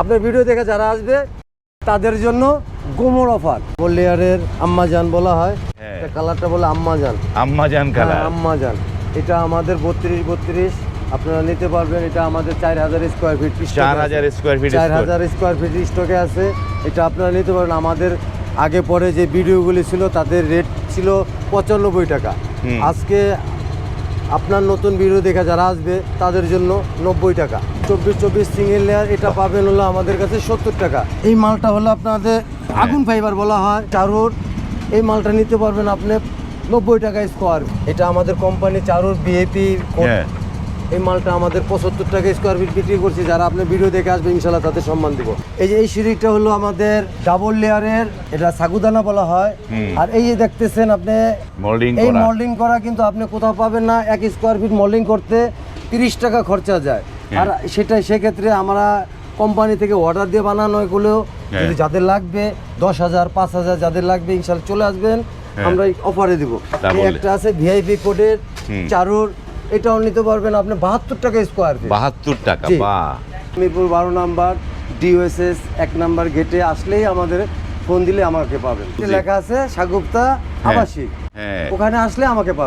আপনার ভিডিও দেখে যারা আসবে তাদের জন্য গোমর অফার লেয়ারের আম্মাজান বলা হয়। হ্যাঁ। এটা কালারটা বলে আম্মাজান। আম্মাজান হ্যাঁ, কালার আম্মাজান। এটা আমাদের বত্রিশ বত্রিশ। আপনারা নিতে পারবেন এটা আমাদের চার হাজার স্কোয়ার ফিট চার হাজার স্কোয়ার ফিট চার হাজার স্কোয়ার ফিট স্টকে আছে। এটা আপনারা নিতে পারেন আমাদের আগে পরে যে ভিডিওগুলি ছিল তাদের রেট ছিল পঁচানব্বই টাকা। আজকে আপনার নতুন ভিডিও দেখা যারা আসবে তাদের জন্য নব্বই টাকা। চব্বিশ চব্বিশ সিঙ্গেল লেয়ার এটা পাবেন হলো আমাদের কাছে সত্তর টাকা। এই মালটা হলো আপনাদের আগুন ফাইবার বলা হয় চারুর। এই মালটা নিতে পারবেন আপনি নব্বই টাকা স্কোয়ার এটা আমাদের কোম্পানি চারুর বিএপি হ্যাঁ। এই মালটা আমাদের পঁচাত্তর টাকা স্কোয়ার ফিট বিক্রি করছি। যারা আপনি ভিডিও দেখে আসবে ইনশাল্লাহ তাদের সম্মান দিব। এই যে এই সিঁড়িটা হলো আমাদের ডাবল লেয়ারের এটা সাগুদানা বলা হয়। আর এই যে দেখতেছেন আপনি এই মোল্ডিং করা কিন্তু আপনি কোথাও পাবেন না। এক স্কোয়ার ফিট মোল্ডিং করতে তিরিশ টাকা খরচা যায়। হ্যাঁ। আর সেটা সেক্ষেত্রে আমরা কোম্পানি থেকে অর্ডার দিয়ে বানানো এগুলো হ্যাঁ। যদি যাদের লাগবে দশ হাজার পাঁচ হাজার যাদের লাগবে ইনশাল্লাহ চলে আসবেন হ্যাঁ। আমরা অফারে দিব। একটা আছে ভিআইপি কোডের। চারুর এটাও নিতে পারবেন আপনি বাহাত্তর টাকা স্কোয়ার ফিট বাহাত্তর টাকা মিরপুর বারো নাম্বার ডিওএসএস এক নাম্বার গেটে আসলেই আমাদের ফোন দিলে আমাকে পাবেন। লেখা আছে সাগুপ্তা আবাসিক হ্যাঁ ওখানে আসলে আমাকে পাবেন